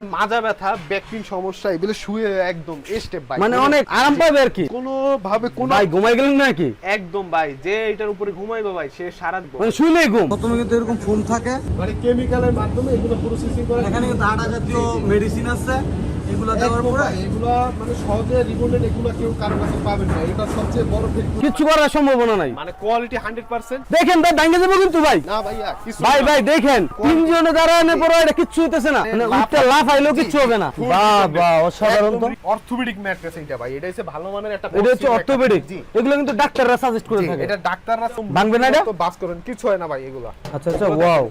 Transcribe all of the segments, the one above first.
মাজা ব্যথা ব্যাকপিন সমস্যা এগুলো শুয়ে একদম স্টেপ বাই মানে অনেক আরাম পাবে আর কি? কোনো ভাবে কোন ভাই ঘুমাই গেলেন নাকি? একদম ভাই যে এটার উপরে ঘুমাইবে ভাই সে সারা মানে শুইলেই ঘুম। প্রথমে কিন্তু এরকম ফোম থাকে। মানে কেমিক্যালের মাধ্যমে এগুলো প্রসেসিং করে এখানে কিন্তু আটা জাতীয় মেডিসিন আছে। এগুলো দেওয়ার পরে? এগুলো মানে সহজে রিবন্ডেড এগুলো কেউ কারও কাছে পাবেন না। এটা সবচেয়ে বড় ফেক কিচ্ছু করার সম্ভাবনা নাই। মানে কোয়ালিটি 100% দেখেন ভাই ভাঙ্গে যাব কিন্তু ভাই। না ভাইয়া কিছু ভাই ভাই দেখেন তিনজনে দাঁড়ানো পরে এটা কিচ্ছু হইতেছে না। মানে লাফ- উঠতে লাফ আইলেও কিচ্ছু হবে না। Full বাহ dependent। বাহ অসাধারণ তো। অর্থোপেডিক ম্যাট্রেস এইটা ভাই। এটা হচ্ছে ভালো মানের একটা এটা হচ্ছে একটা- অর্থোপেডিক এগুলো কিন্তু ডাক্তাররা সাজেস্ট করে থাকে। এটা ডাক্তাররা ভাঙবে না এটা? তো বাস করেন কিছু হয় না ভাই এগুলো। আচ্ছা আচ্ছা ওয়াও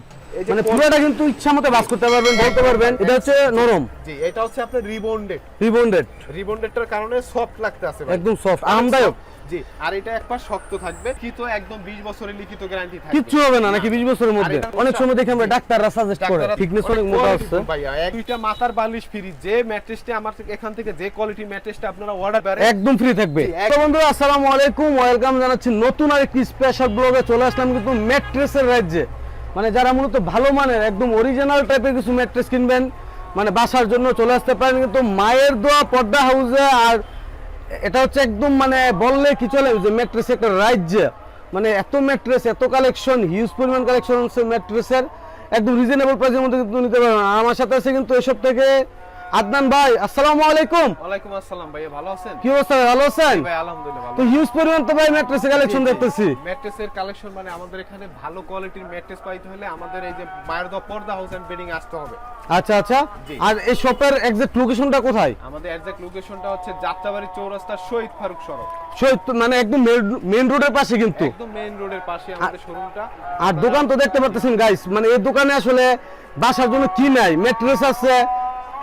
মানে পুরোটা কিন্তু ইচ্ছা মতো বাস করতে পারবেন বলতে পারবেন। এটা হচ্ছে নরম। জি এটা হচ্ছে আপনার রিবন্ডেড। রিবন্ডেড। রিবন্ডেডটার কারণে সফট লাগতে আছে একদম সফট আরামদায়ক জি আর এটা এক পাশ শক্ত থাকবে। কি তো একদম 20 বছরের লিখিত গ্যারান্টি থাকবে। হবে না নাকি 20 বছরের মধ্যে? অনেক সময় দেখি আমরা ডাক্তাররা সাজেস্ট করে অনেক মোটা ভাইয়া দুইটা মাথার বালিশ ফ্রি যে ম্যাট্রেসটা আমার এখান থেকে যে কোয়ালিটি ম্যাট্রেসটা আপনারা অর্ডার করেন একদম ফ্রি থাকবে। তো বন্ধুরা আসসালামু আলাইকুম ওয়েলকাম জানাচ্ছি নতুন আরেকটি স্পেশাল ব্লগে চলে আসলাম কিন্তু ম্যাট্রেসের রাজ্যে। মানে যারা মূলত ভালো মানের, একদম অরিজিনাল টাইপের কিছু ম্যাট্রেস কিনবেন মানে বাসার জন্য চলে আসতে পারেন, কিন্তু মায়ের দোয়া পর্দা হাউসে আর এটা হচ্ছে একদম মানে বললে কি চলে যে ম্যাট্রেস একটা রাজ্যে মানে এত ম্যাট্রেস এত কালেকশন হিউজ পরিমাণ কালেকশন হচ্ছে ম্যাট্রেসের একদম রিজনেবল প্রাইসের মধ্যে কিন্তু নিতে পারবেন। আমার সাথে আছে কিন্তু এসব থেকে আদনান ভাই আসসালামু আলাইকুম। ওয়ালাইকুম আসসালাম ভাইয়া ভালো আছেন? কি অবস্থা ভালো আছেন? ভাই আলহামদুলিল্লাহ ভালো তো হিউজ পরিমাণ তো ভাই ম্যাট্রেসের কালেকশন দেখতেছি। ম্যাট্রেসের কালেকশন মানে আমাদের এখানে ভালো কোয়ালিটির ম্যাট্রেস পাইতে হলে আমাদের এই যে মায়ের দোয়া পর্দা হাউস এন্ড বেডিং আসতে হবে। আচ্ছা আচ্ছা। আর এই শপের এক্সাক্ট লোকেশনটা কোথায়? আমাদের এক্সাক্ট লোকেশনটা হচ্ছে যাত্রাবাড়ি চৌরাস্তা শহীদ ফারুক সড়ক। শহীদ মানে একদম মেইন রোডের পাশে কিন্তু। একদম মেইন রোডের পাশে আমাদের শোরুমটা আর দোকান তো দেখতে পারতেছেন গাইস মানে এই দোকানে আসলে বাসার জন্য কি নাই? ম্যাট্রেস আছে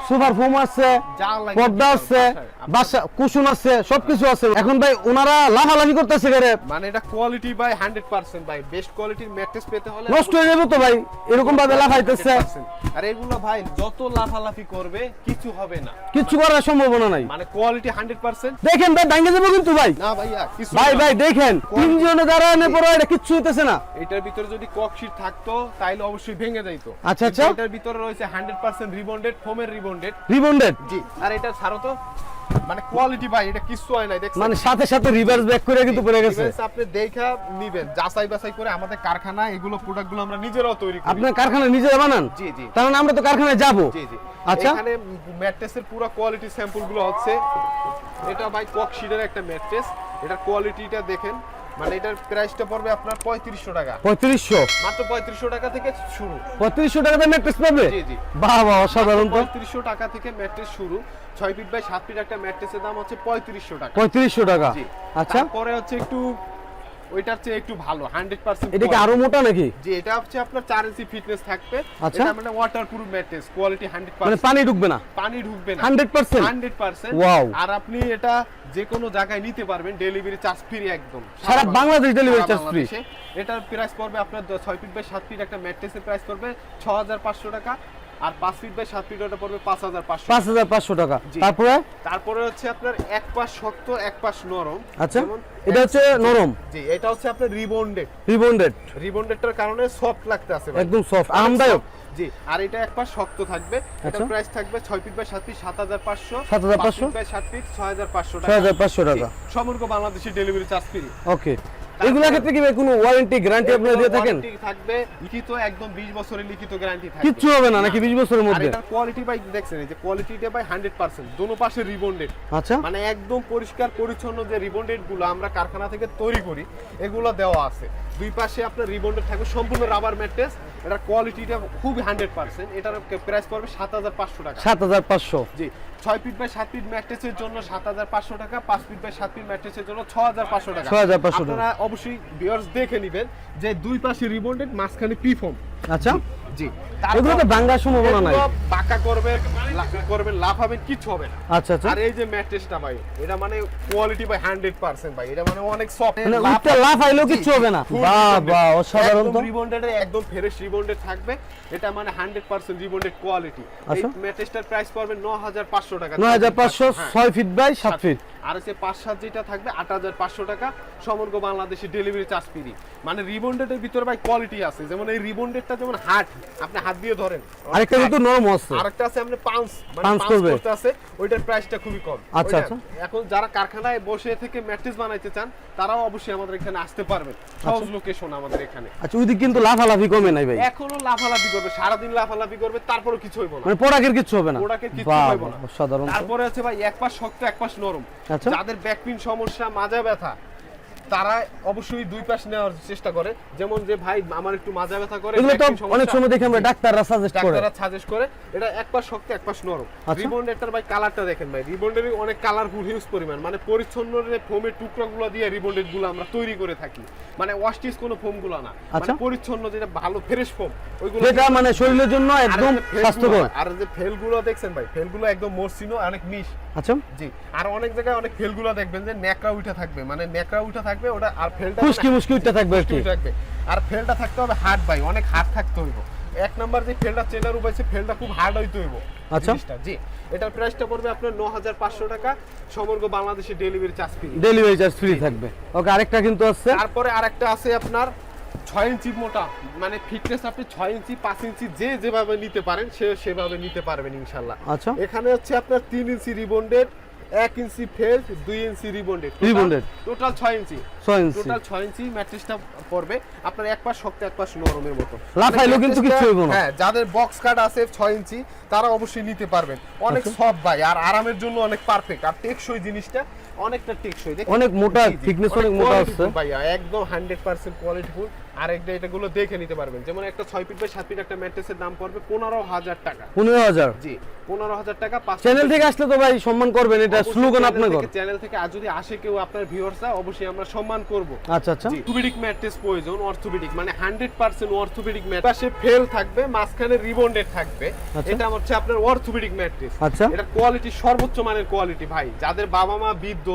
সুপার ফোম আছে পর্দা আছে বাসা কুশন আছে সবকিছু আছে। এখন ভাই ওনারা লাফালাফি করতেছে করে মানে এটা কোয়ালিটি বাই 100% ভাই বেস্ট কোয়ালিটির ম্যাট্রেস পেতে হলে নষ্ট হয়ে যাবে তো ভাই এরকম ভাবে লাফাইতেছে। আর এগুলো ভাই যত লাফালাফি করবে কিছু হবে না। কিচ্ছু করার সম্ভাবনা নাই। মানে কোয়ালিটি 100% দেখেন ভাই ভাঙ্গে যাব কিন্তু ভাই। না ভাইয়া কিছু ভাই ভাই দেখেন তিনজনে দাঁড়ানোর পরে এটা কিচ্ছু হইতেছে না। এটার ভিতরে যদি ককশিট থাকতো তাইলে অবশ্যই ভেঙে যাইতো। আচ্ছা, আচ্ছা। এটার ভিতরে রয়েছে 100% রিবন্ডেড ফোমের রিবন্ডেড রিবন্ডেড জি। আর এটা ছাড়ো তো। মানে কোয়ালিটি ভাই এটা কিছু হয় নাই দেখছেন? মানে সাথে সাথে রিভার্স ব্যাক করে কিন্তু পড়ে গেছে। আপনি দেখা নিবেন যাচাই বাছাই করে আমাদের কারখানা এগুলো প্রোডাক্টগুলো আমরা নিজেরাও তৈরি করি। আপনার কারখানা নিজেরা বানান? জি, জি। তার মানে আমরা তো কারখানায় যাব। জি জি। আচ্ছা। এখানে ম্যাট্রেসের পুরো কোয়ালিটি স্যাম্পলগুলো হচ্ছে। এটা ভাই ককশিটের একটা ম্যাট্রেস এটার কোয়ালিটিটা দেখেন। মানে এটার প্রাইসটা পড়বে আপনার পঁয়ত্রিশশো টাকা। পঁয়ত্রিশশো? মাত্র পঁয়ত্রিশশো টাকা থেকে শুরু। পঁয়ত্রিশশো টাকা ম্যাট্রেস পাবে? জি, জি। বাহ বাহ অসাধারণ তো। পঁয়ত্রিশশো টাকা থেকে ম্যাট্রেস শুরু। ছয় ফিট বাই সাত ফিট একটা ম্যাট্রেসের দাম হচ্ছে পঁয়ত্রিশশো টাকা। পঁয়ত্রিশশো টাকা। আচ্ছা। পরে হচ্ছে একটু ওইটার চেয়ে একটু ভালো হান্ড্রেড পার্সেন্ট এটা কি আরও মোটা নাকি? যে এটা হচ্ছে আপনার চার ইঞ্চি ফিটনেস থাকবে। আচ্ছা। এটা মানে waterproof mattress quality hundred মানে পানি ঢুকবে না? পানি ঢুকবে না। Hundred percent hundred percent Wow. আর আপনি এটা যে কোনো জায়গায় নিতে পারবেন ডেলিভারি চার্জ ফ্রি একদম। সারা বাংলাদেশ charge free। বাংলাদেশে। এটার প্রাইস পড়বে আপনার দ- ছয় ফিট বাই সাত ফিট একটা ম্যাট্রেসের প্রাইস পড়বে ছ হাজার পাঁচশো টাকা। আর পাঁচ ফিট বাই সাত ফিট ওটা পড়বে পাঁচ হাজার পাঁচশো। পাঁচ হাজার পাঁচশো টাকা। তারপরে? তারপরে হচ্ছে আপনার এক পাশ শক্ত এক পাশ নরম। আচ্ছা। এটা হচ্ছে নরম। জি এটা হচ্ছে আপনার রিবন্ডেড। রিবন্ডেড। রিবন্ডেডটার কারণে সফট লাগতে আছে একদম সফট আরামদায়ক জি আর এটা এক পাশ শক্ত থাকবে। আচ্ছা। এটার প্রাইস থাকবে ছয় ফিট বাই সাত ফিট সাত হাজার পাঁচশো। 7,500 বাই সাত ফিট ছয় হাজার পাঁচশো পাঁচশো টাকা। জি, সমগ্র Bangladeshi delivery charge free okay এগুলোর ক্ষেত্রে কি ভাই কোনো ওয়ারেন্টি গ্যারান্টি আপনারা দিয়ে থাকেন? থাকবে লিখিত একদম 20 বছরের লিখিত গ্যারান্টি থাকবে। কিচ্ছু হবে না নাকি বিশ বছরের আর মধ্যে এটা কোয়ালিটি বাই দেখছেন এই যে কোয়ালিটিটা বাই 100% দোনো পাশে রিবন্ডেড আচ্ছা। মানে একদম পরিষ্কার পরিচ্ছন্ন যে রিবন্ডেডগুলো আমরা কারখানা থেকে তৈরি করি এগুলো দেওয়া আছে। দুই পাশে আপনার রিবন্ডের থাকবে সম্পূর্ণ রাবার ম্যাট্রেস এটার কোয়ালিটিটা খুবই 100% এটার প্রাইস পড়বে 7500 টাকা। সাত হাজার পাঁচশো। জি। ছয় ফিট বাই সাত ফিট ম্যাট্রেসের জন্য সাত হাজার পাঁচশো টাকা পাঁচ ফিট বাই সাত ফিট ম্যাট্রেসের জন্য ছ হাজার পাঁচশো টাকা। 6,500 টাকা। আপনারা অবশ্যই ভিউয়ার্স দেখে নেবেন যে দুই পাশে রিবন্ডেড মাঝখানে পি ফর্ম আচ্ছা জি। এগুলো তো ভাঙ্গার সম্ভাবনা নাই। পাকা করবেন লা- লাভ হবেন কিছু হবে না। আচ্ছা আচ্ছা। আর এই যে ম্যাট্রেসটা ভাই এটা মানে কোয়ালিটি বাই হান্ড্রেড পার্সেন্ট ভাই এটা মানে অনেক সফট মানে উঠতে লাফ আইলেও কিচ্ছু হবে না। বাহ বাহ অসাধারণ তো। রিবন্ডেড একদম ফ্রেশ রিবন্ডেড থাকবে। এটা মানে হান্ড্রেড পার্সেন্ট রিবন্ডেড কোয়ালিটি এই আচ্ছা। ম্যাট্রেসটার প্রাইস পড়বে ন হাজার পাঁচশো টাকা। নয় হাজার পাঁচশো হ্যাঁ। ছয় ফিট বাই সাত ফিট আর হচ্ছে পাঁচ সাত যেটা থাকবে আট হাজার পাঁচশো টাকা। সমগ্র বাংলাদেশে ডেলিভারি চার্জ ফ্রি মানে রিবন্ডেডের ভিতরে ভাই কোয়ালিটি আছে। যেমন এই রিবন্ডেডটা যেমন হাট আপনি হাত দিয়ে ধরেন। আরেকটা কিন্তু নরম আছে। আরেকটা আছে আপনি পাঁচ মানে পাঁচ করবে। করতে আছে ওইটার প্রাইসটা খুবই কম। আচ্ছা, আচ্ছা। এখন যারা কারখানায় বসে থেকে ম্যাট্রেস বানাইতে চান তারাও অবশ্যই আমাদের এখানে আসতে পারবেন। সহজ লোকেশন আমাদের এখানে। আচ্ছা ওইদিক কিন্তু লাফালাফি কমে নাই ভাই। এখনও লাফালাফি করবে সারাদিন লাফালাফি করবে তারপরও কিছু হইব না। মানে প্রোডাক্টের কিছু হবে না। প্রোডাক্টের কিচ্ছু বাহ, না। সাধারণ তারপরে আছে ভাই এক পাশ শক্ত এক পাশ নরম। আচ্ছা। যাদের ব্যাকপিন সমস্যা মাজা ব্যথা তারা অবশ্যই দুই পাশ নেওয়ার চেষ্টা করে। যেমন যে ভাই আমার একটু মাজা ব্যথা করে এগুলো তো অনেক সময় দেখি আমরা ডাক্তাররা সাজেস্ট করে। ডাক্তাররা সাজেস্ট করে। এটা এক পাশ শক্ত এক পাশ নরম। আচ্ছা। রিবন্ডেরটার ভাই কালারটা দেখেন ভাই। রিবন্ডের অনেক কালারফুল হিউজ পরিমাণ। মানে পরিচ্ছন্ন ফোমের টুকরাগুলো দিয়ে রিবন্ডেডগুলো আমরা তৈরি করে থাকি। মানে ওয়াস্টিস কোনো ফোমগুলো না। মানে আচ্ছা। পরিচ্ছন্ন যেটা ভালো ফ্রেশ ফোম ওইগুলো যেটা মানে শরীরের জন্য একদম স্বাস্থ্যকর। আর যে ফেলগুলো দেখছেন ভাই ফেলগুলো একদম মসৃণ অনেক মিশ আচ্ছা। জি। আর অনেক জায়গায় অনেক ফেলগুলো দেখবেন যে ন্যাকড়া উঠে থাকবে। মানে ন্যাকড়া উঠে থাকবে ওটা আর ফেলটা মুশকি মুশকি উঠতে থাকবে আর থাকবে। ফেলটা থাকতে হবে হার্ড ভাই অনেক হার্ড থাকতে হইব। এক নাম্বার যে ফেলটা চেনার উপায় ফেলটা খুব হার্ড হইতে হইব। আচ্ছা। জি। এটার প্রাইসটা পড়বে আপনার ন হাজার পাঁচশো টাকা। সমগ্র বাংলাদেশে delivery charge free delivery charge free থাকবে। ওকে আরেকটা কিন্তু আছে। তারপরে আরেকটা আছে আপনার ছয় ইঞ্চি মোটা। মানে ফিটনেস আপনি ছয় ইঞ্চি পাঁচ ইঞ্চি যে যেভাবে নিতে পারেন সে সেভাবে নিতে পারবেন ইনশাল্লাহ। আচ্ছা। এখানে হচ্ছে আপনার তিন ইঞ্চি রিবন্ডেড এক ইঞ্চি ফেল্ট দুই ইঞ্চি রিবন্ডেড Rebonded। টোটাল ছয় ইঞ্চি ছয় ইঞ্চি টোটাল ছয় ইঞ্চি ম্যাট্রেসটা পড়বে আপনার এক পাশ শক্ত এক পাশ নরমের মতো লাফাইলেও কিন্তু ম্যাট্রেসটা- কিচ্ছু হইব না। হ্যাঁ যাদের বক্স কাট আছে ছয় ইঞ্চি তারা অবশ্যই নিতে পারবেন অনেক আচ্ছা। সফট ভাই আর আরামের জন্য অনেক পারফেক্ট আর টেকসই জিনিসটা অনেকটা টেকসই দেখেন? অনেক মোটা, জি, অনেক মোটা আছে। ভাইয়া একদম হান্ড্রেড পার্সেন্ট কোয়ালিটিফুল এটাগুলো দেখে নিতে পারবেন। যেমন একটা ছয় ফিট বাই সাত ফিট একটা ম্যাট্রেসের দাম পড়বে পনেরো হাজার টাকা। পনেরো হাজার? জি পনেরো হাজার টাকা চ্যানেল থেকে আসলে তো ভাই সম্মান করবেন এটা স্লোগান আপনার চ্যানেল থেকে আর যদি আসে কেউ আপনার ভিউয়ার্সরা অবশ্যই আমরা সম্মান করব। আচ্ছা আচ্ছা। অর্থোপেডিক ম্যাট্রেস প্রয়োজন অর্থোপেডিক মানে হান্ড্রেড পার্সেন্ট অর্থোপেডিক ম্যাট পাশে ফেল থাকবে মাঝখানে রিবন্ডেড থাকবে। আচ্ছা। এটা হচ্ছে আপনার অর্থোপেডিক ম্যাট্রেস আচ্ছা। এটা কোয়ালিটি সর্বোচ্চ মানের কোয়ালিটি ভাই। যাদের বাবা মা বৃদ্ধ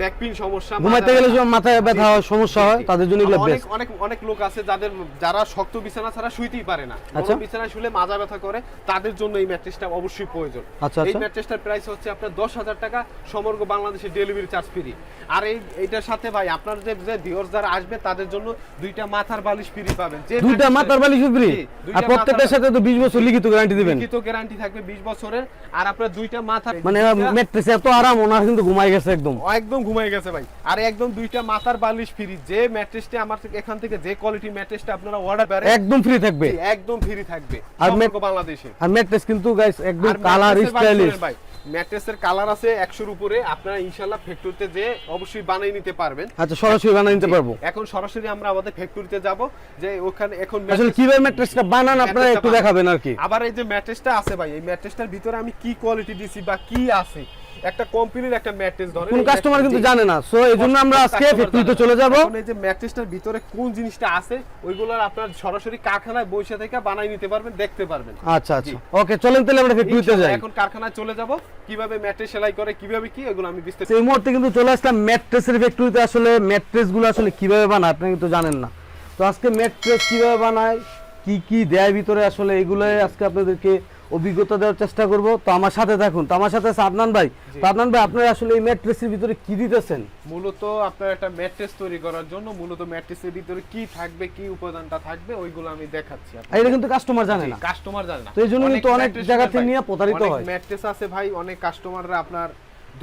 ব্যাকপিন সমস্যা ঘুমাইতে মাজা গেলে যখন মাথায় ব্যথা হয় সমস্যা হয়। তাদের জন্য এগুলো অনেক বেস্ট অনেক অনেক লোক আছে যাদের যারা শক্ত বিছানা ছাড়া শুইতেই পারে না। আচ্ছা। বিছানায় শুলে মাজা ব্যথা করে তাদের জন্য এই ম্যাট্রেসটা অবশ্যই প্রয়োজন। আচ্ছা, এই আচ্ছা। ম্যাট্রেসটার প্রাইস হচ্ছে আপনার দশ হাজার টাকা সমগ্র বাংলাদেশে ডেলিভারি চার্জ ফ্রি আর এই এইটার সাথে ভাই আপনার যে যে ভিউয়ার্স যারা আসবে তাদের জন্য দুইটা মাথার বালিশ ফ্রি পাবেন। যে দুইটা মাথার বালিশ ফ্রি আর প্রত্যেকটার সাথে তো বিশ বছর লিখিত গ্যারান্টি দিবেন। লিখিত গ্যারান্টি থাকবে 20 বছরের। আর আপনার দুইটা মাথা মানে মেট্রেসে এত আরাম ওনার কিন্তু ঘুমাই গেছে একদম। একদম ঘুমাই গেছে ভাই। আর একদম দুইটা মাথার বালিশ ফ্রি যে ম্যাট্রেসটা আমার এখান থেকে যে কোয়ালিটি ম্যাট্রেসটা আপনারা অর্ডার করেন একদম ফ্রি থাকবে। একদম ফ্রি থাকবে আর বাংলাদেশে। আর মেট্রেস কিন্তু গাইস একদম কালার স্টাইলিশ ভাই ম্যাট্রেসের কালার আছে 100 এর উপরে আপনারা ইনশাআল্লাহ ফ্যাক্টরিতে যে অবশ্যই বানিয়ে নিতে পারবেন। আচ্ছা সরাসরি বানিয়ে নিতে পারব। এখন সরাসরি আমরা আমাদের ফ্যাক্টরিতে যাব যে ওখানে এখন আসলে কীভাবে মেট্রেসটা বানান আপনারা একটু। দেখাবেন আর কি। আবার এই যে ম্যাট্রেসটা আছে ভাই এই ম্যাট্রেসটার ভিতরে আমি কি কোয়ালিটি দিছি বা কি আছে একটা কোম্পানির একটা ম্যাট্রেস কোন কাস্টমার কিন্তু জানে না। সো আমরা আজকে ফ্যাক্টরিতে চলে যাব। এই যে ম্যাট্রেসটার ভিতরে কোন জিনিসটা আছে ওইগুলো আপনার সরাসরি কারখানায় বসে থেকে বানাই নিতে পারবেন দেখতে পারবেন। আচ্ছা আচ্ছা। ওকে চলেন তাহলে আমরা ফ্যাক্টরিতে যাই। এখন কারখানায় চলে যাব। কীভাবে ম্যাট্রেস সেলাই করে কীভাবে কি এগুলো আমি বিস্তারিত এই মুহূর্তে কিন্তু চলে আসলাম ম্যাট্রেসের ফ্যাক্টরিতে আসলে ম্যাট্রেসগুলো আসলে কীভাবে বানায় আপনি কিন্তু জানেন না। তো আজকে ম্যাট্রেস কীভাবে বানায় কি কি দেয় ভিতরে আসলে এগুলো আজকে আপনাদেরকে অভিজ্ঞতা দেওয়ার চেষ্টা করব। তো আমার সাথে থাকুন। তো আমার সাথে আছে আদনান ভাই। আদনান ভাই আপনারা আসলে এই ম্যাট্রেসের ভিতরে কি দিতেছেন? মূলত আপনার একটা ম্যাট্রেস তৈরি করার জন্য মূলত ম্যাট্রেসের ভিতরে কি থাকবে কি উপাদানটা থাকবে ওইগুলো আমি দেখাচ্ছি এটা কিন্তু কাস্টমার জানে না। কাস্টমার জানে না। তো এই জন্য কিন্তু অনেক জায়গা থেকে নিয়ে প্রতারিত অনেক হয়। ম্যাট্রেস আছে ভাই অনেক কাস্টমাররা আপনার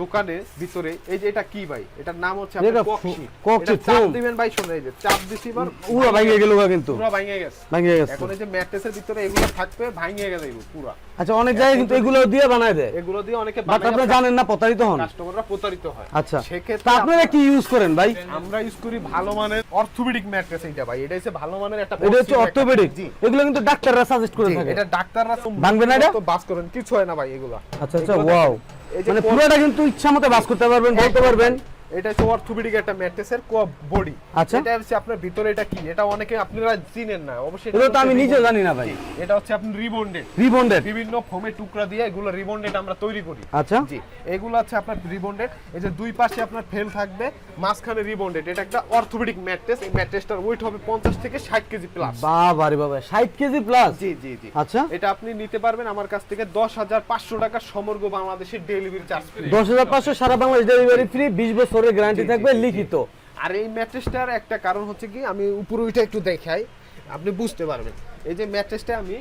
দোকানে ভিতরে এই যে এটা কি ভাই? এটার নাম হচ্ছে চাপ দিবেন ভাই শুনে এই যে চাপ দিছি বার পুরো ভাঙিয়ে গেল কিন্তু। পুরো ভাঙে গেছে। ভাঙিয়ে গেছে। এখন এই যে ম্যাট্রেসের ভিতরে এগুলো থাকবে ভাঙিয়ে গেছে এগুলো পুরো। আচ্ছা অনেক জায়গায় কিন্তু এগুলো দিয়ে বানায় দেয়। এগুলো দিয়ে অনেকে বাট আপনারা জানেন না প্রতারিত হন। কাস্টমাররা প্রতারিত হয়। আচ্ছা। সেক্ষেত্রে আপনারা কি ইউজ করেন ভাই? আমরা ইউজ করি ভালো মানের অর্থোপেডিক ম্যাট্রেস এটা ভাই। এটা হচ্ছে ভালো মানের একটা এটা হচ্ছে অর্থোপেডিক এগুলো কিন্তু ডাক্তাররা সাজেস্ট করে থাকে। এটা ডাক্তাররা ভাঙবে না এটা? তো বাস করেন। কিছু হয় না ভাই এগুলা। আচ্ছা আচ্ছা ওয়াও মানে পুরোটা কিন্তু ইচ্ছা মতো বাস করতে পারবেন বলতে পারবেন। এটা হচ্ছে অর্থোপেডিক একটা ম্যাট্রেসের বডি আচ্ছা। এটা হচ্ছে আপনার ভিতরে এটা কি? এটা অনেকে আপনারা চিনেন না। অবশ্যই এগুলো তো আমি নিজে জানি না ভাই। এটা হচ্ছে আপনি রিবন্ডেড। রিবন্ডেড? বিভিন্ন ফোমের টুকরা দিয়ে এগুলো রিবন্ডেড আমরা তৈরি করি। আচ্ছা। জি। এগুলো হচ্ছে আপনার রিবন্ডেড। এই যে দুই পাশে আপনার ফেল থাকবে মাঝখানে রিবন্ডেড। এটা একটা অর্থোপেডিক ম্যাট্রেস। এই ম্যাট্রেসটার ওয়েট হবে পঞ্চাশ থেকে ষাট কেজি প্লাস বাবা রে বাবা ষাট কেজি প্লাস জি জি জি। আচ্ছা। এটা আপনি নিতে পারবেন আমার কাছ থেকে দশ হাজার পাঁচশো টাকা সমগ্র বাংলাদেশের ডেলিভারি চার্জ ফ্রি দশ হাজার পাঁচশো সারা বাংলাদেশ ডেলিভারি ফ্রি বিশ বছরের গ্যারান্টি থাকবে লিখিত। আর এই ম্যাট্রেসটার একটা কারণ হচ্ছে কি আমি উপরে উঠে একটু দেখাই আপনি বুঝতে পারবেন। এই যে ম্যাট্রেসটা আমি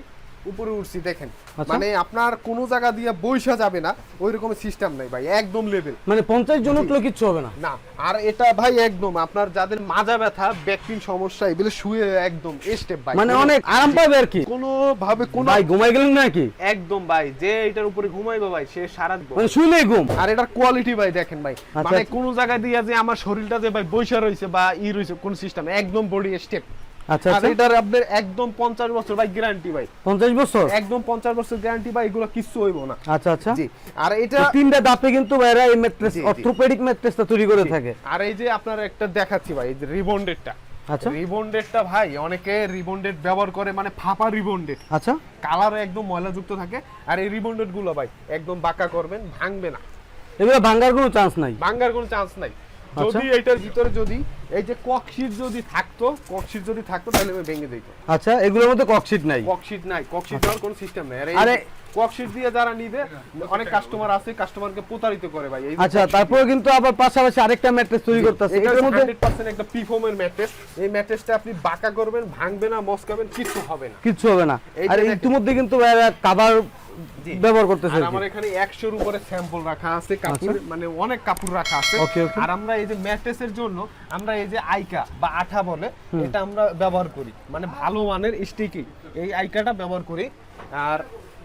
উপরে উঠছি দেখেন। আচ্ছা। মানে আপনার কোনো জায়গা দিয়ে বৈশা যাবে না ওই রকম সিস্টেম নাই ভাই একদম লেভেল মানে পঞ্চাশ জন উঠলেও কিচ্ছু হবে না? না আর এটা ভাই একদম আপনার যাদের মাজা ব্যথা ব্যাক পেইন সমস্যা এগুলো শুয়ে একদম স্টেপ ভাই। মানে অনেক আরাম পাবে আর কি? কোনো ভাবে কোনো ভাই ঘুমাই গেলেন নাকি? একদম ভাই যে এটার উপরে ঘুমাইবে ভাই সে সারা মানে শুইলেই ঘুম। আর এটার কোয়ালিটি ভাই দেখেন ভাই। আচ্ছা, মানে আচ্ছা। কোন জায়গা দিয়ে যে আমার শরীরটা যে ভাই বৈশা রয়েছে বা ই রয়েছে কোন সিস্টেম একদম বডি স্টেপ আচ্ছা আর আচ্ছা। এটার আপনার একদম পঞ্চাশ বছর ভাই গ্যারান্টি ভাই। পঞ্চাশ বছর? একদম পঞ্চাশ বছর গ্যারান্টি ভাই এগুলো কিচ্ছু হইব না। আচ্ছা আচ্ছা। জি। আর এটা তিনটা দাপে কিন্তু ভাইরা এই ম্যাট্রেস। অর্থোপেডিক ম্যাট্রেসটা তৈরি করে থাকে। আর এই যে আপনার একটা দেখাচ্ছি ভাই এই যে রিবন্ডেডটা। আচ্ছা। রিবন্ডেডটা ভাই অনেকে রিবন্ডেড ব্যবহার করে মানে ফাপা রিবন্ডেড। আচ্ছা। কালার একদম ময়লাযুক্ত থাকে। আর এই রিবন্ডেডগুলো ভাই একদম বাঁকা করবেন ভাঙবে না। এগুলো ভাঙ্গার কোনো চান্স নাই। ভাঙ্গার কোনো চান্স নাই। যদি এটার ভিতরে যদি এই যে ককশিট যদি থাকতো ককশিট যদি থাকতো তাহলে আমি ভেঙে দিত আচ্ছা এগুলোর মধ্যে ককশিট নাই? ককশিট নাই ককশিট দেওয়ার কোনো সিস্টেম নাই। আর ককশিট দিয়ে যারা নিবে অনেক কাস্টমার আছে কাস্টমারকে প্রতারিত করে ভাই। আচ্ছা তারপরে কিন্তু আবার পাশাপাশি আরেকটা ম্যাট্রেস তৈরি করতেছে। এটার মধ্যে 100% একটা পিফোমের ম্যাট্রেস এই ম্যাট্রেসটা আপনি বাঁকা করবেন ভাঙবে না মস্কাবেন কিছু হবে না। কিচ্ছু হবে না। আর ইতিমধ্যে কিন্তু কাভার ব্যবহার করতেছে আর আমার এখানে 100 এর উপরে স্যাম্পল রাখা আছে কাপড় আচ্ছা। মানে অনেক কাপড় রাখা আছে. আর আমরা এই যে ম্যাট্রেসের জন্য আমরা এই যে আইকা বা আঠা বলে এটা আমরা ব্যবহার করি। মানে ভালো মানের স্টিকি এই আইকাটা ব্যবহার করি। আর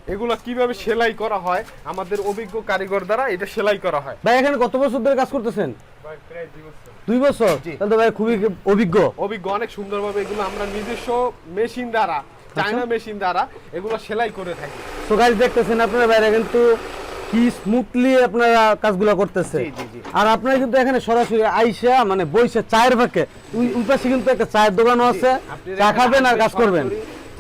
এগুলো কীভাবে সেলাই করা হয়? আমাদের অভিজ্ঞ কারিগর দ্বারা এটা সেলাই করা হয়। ভাই এখানে কত বছর ধরে কাজ করতেছেন? দুই বছর। তাহলে ভাই খুবই অভিজ্ঞ। অভিজ্ঞ অনেক সুন্দরভাবে এগুলো আমরা নিজস্ব মেশিন দ্বারা চায়না মেশিন দ্বারা এগুলো সেলাই করে থাকি। তো গাইজ দেখতেছেন আপনারা বাইরে কিন্তু কি স্মুথলি আপনারা কাজগুলো করতেছে জি, জি, জি। আর আপনারা কিন্তু এখানে সরাসরি আইসা মানে বইসা চায়ের ফাঁকে ওই- ওই কিন্তু একটা চায়ের দোকানও আছে। চা খাবেন আর কাজ করবেন।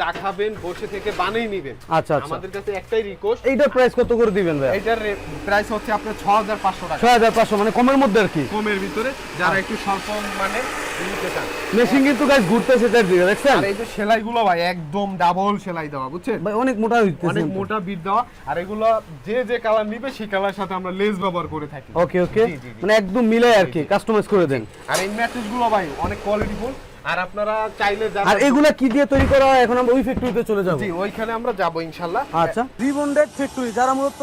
চা খাবেন বসে থেকে বানিয়ে নিবেন। আচ্ছা, আচ্ছা। আমাদের কাছে একটাই রিকোয়েস্ট এইটার প্রাইস কত করে দিবেন ভাই এটার প্রাইস হচ্ছে আপনার ছ হাজার পাঁচশো টাকা। ছয় হাজার পাঁচশো মানে কমের মধ্যে আর কি? কমের ভিতরে যারা একটু স্বল্প মানে মেশিন কিন্তু গাছ ঘুরতেছে চারদিকে দেখছেন? আর এই যে সেলাইগুলো ভাই একদম ডাবল সেলাই দেওয়া বুঝছেন? ভাই অনেক মোটা হইতেছে অনেক মোটা বিট দেওয়া আর এগুলো যে যে কালার নিবে সেই কালার সাথে আমরা লেস ব্যবহার করে থাকি। ওকে ওকে। মানে একদম মিলে আর কি কাস্টমাইজ করে দেন। আর এই ভাই অনেক কোয়ালিটিফুল আর আপনারা চাইলে আর এগুলা কি দিয়ে তৈরি করা হয়? এখন আমরা ওই ফ্যাক্টরিতে চলে যাব। জি ওইখানে আমরা যাব ইনশাল্লাহ। আচ্ছা। রিবন্ডেড ফ্যাক্টরি যারা মূলত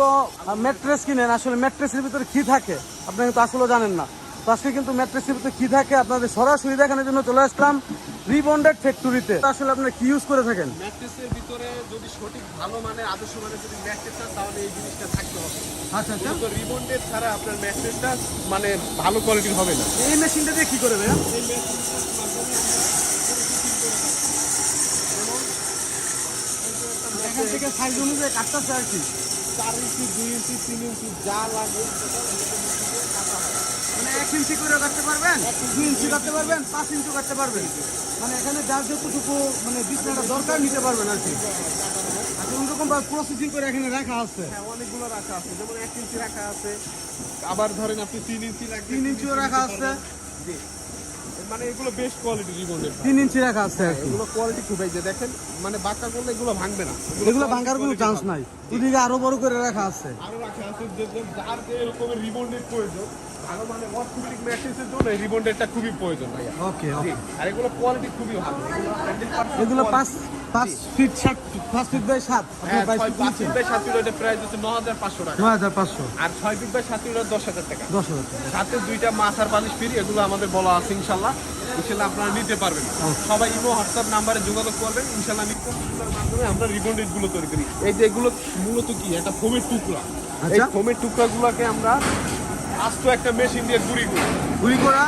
ম্যাট্রেস কিনেন আসলে ম্যাট্রেসের ভিতরে কি থাকে আপনারা কিন্তু আসলে জানেন না। আজকে কিন্তু ম্যাট্রেসের ভিতরে কি থাকে? আপনাদের সরাসরি দেখানোর জন্য চলে আসলাম রিবন্ডেড ফ্যাক্টরিতে আসলে আপনারা কি ইউজ করে থাকেন? ম্যাট্রেসের ভিতরে যদি সঠিক ভালো মানে আদর্শ মানে যদি ম্যাট্রেস চান তাহলে এই জিনিসটা থাকতে হবে। আচ্ছা আচ্ছা। তো রিবন্ডেড ছাড়া আপনার ম্যাট্রেসটা মানে ভালো কোয়ালিটির হবে না। এই মেশিনটা দিয়ে কি করে ভাইয়া? এখান থেকে সাইজ অনুযায়ী কাটতেছে আর কি। চার ইঞ্চি দুই ইঞ্চি তিন ইঞ্চি যা লাগে। এক ইঞ্চি করে কাটতে পারবেন দুই ইঞ্চি কাটতে পারবেন পাঁচ ইঞ্চি কাটতে পারবেন। মানে এখানে যার যতটুকু মানে বিছনাটা দরকার নিতে পারবেন আর কি। আচ্ছা ওইরকম প্রসেসিং করে এখানে রাখা আছে। হ্যাঁ অনেকগুলো রাখা আছে। যেমন এক ইঞ্চি রাখা আছে। আবার ধরেন আপনি তিন ইঞ্চি লাগবে তিন ইঞ্চিও রাখা আছে। জি। মানে এগুলো বেস্ট কোয়ালিটি তিন ইঞ্চি রাখা আছে এগুলো কোয়ালিটি খুব এই যে দেখেন মানে বাঁকা করলে এগুলো ভাঙবে না। এগুলো ভাঙার কোনো চান্স নাই। ওদিকে আরও বড় করে রাখা আছে। আরও রাখা আছে। যে যার যে এরকমের প্রয়োজন ভালো মানে জন্য এই রিবন্ডেডটা খুবই প্রয়োজন ভাইয়া। ওকে জি আর এগুলো কোয়ালিটি খুবই ভালো। এগুলো পাঁচ পাঁচ ফিট সাত পাঁচ ফিট বাই সাত। হ্যাঁ পাঁচ ফিট বাই সাত ফিট প্রাইস হচ্ছে ন হাজার পাঁচশো টাকা। নয় হাজার পাঁচশো। আর ছয় ফিট বাই সাত ফিট ওটা দশ হাজার টাকা। দশ হাজার টাকা। সাথে দুইটা মাছ আর বালিশ ফ্রি এগুলো আমাদের বলা আছে ইনশাল্লাহ। ইনশাল্লাহ আপনারা নিতে পারবেন। সবাই ইমো হোয়াটসঅ্যাপ নাম্বারে যোগাযোগ করবেন। ইনশাল্লাহ নিত্যের মাধ্যমে আমরা রিবন্ডেডগুলো তৈরি করি। এই যে এগুলো মূলত কি? এটা ফোমের টুকরা। এই আচ্ছা। ফোমের টুকরাগুলোকে আমরা আস্ত একটা মেশিন দিয়ে গুঁড়ি করি গুড়ি করা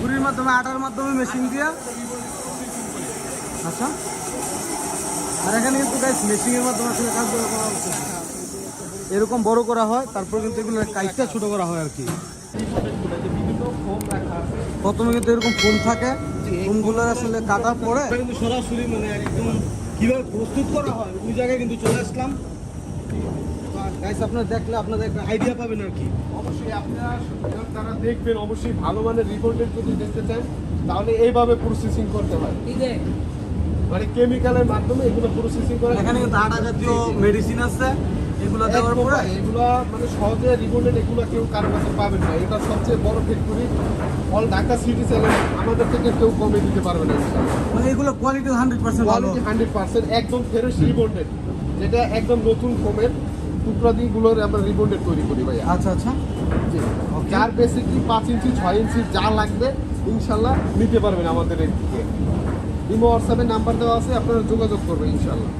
গুড়ির মাধ্যমে আটার মাধ্যমে মেশিন দিয়া? আচ্ছা। আর এখানে কিন্তু গাইস মেশিনের মাধ্যমে আসলে কাজগুলো করা হচ্ছে। এরকম বড় করা হয় তারপর কিন্তু এগুলো কাইটটা ছোট করা হয় আর কি। প্রথমে কিন্তু এরকম ফোন থাকে। ফোমগুলো আসলে কাটার পরে কিন্তু সরাসরি মানে একদম কীভাবে প্রস্তুত করা হয় ওই জায়গায় কিন্তু চলে আসলাম। গাইস আপনারা দেখলে আপনাদের একটা আইডিয়া পাবেন আর কি। অবশ্যই আপনারা যারা দেখবেন অবশ্যই ভালো মানের রিবন্ডেড যদি দেখতে চান তাহলে এইভাবে প্রসেসিং করতে হয় মানে কেমিক্যালের মাধ্যমে এগুলো প্রসেসিং করে এখানে কিন্তু আটা জাতীয় মেডিসিন আছে এগুলো দেওয়ার পরে এগুলা মানে সহজে রিবন্ডেড এগুলো কেউ কারও কাছে পাবেন না। এটা সবচেয়ে বড় factory all Dhaka city challenge আমাদের থেকে কেউ কমে দিতে পারবে না। মানে এগুলো quality hundred percent quality hundred percent একদম ফ্রেশ রিবন্ডেড যেটা একদম নতুন ফোমের টুকরা দিয়ে গুলোর আমরা রিবন্ডেড তৈরি করি ভাইয়া। আচ্ছা আচ্ছা। জি। যার বেসিকলি পাঁচ ইঞ্চি ছয় ইঞ্চি যা লাগবে ইনশাল্লাহ নিতে পারবেন আমাদের এই থেকে ইমো হোয়াটসঅ্যাপে নাম্বার দেওয়া আছে আপনারা যোগাযোগ করবেন ইনশাল্লাহ।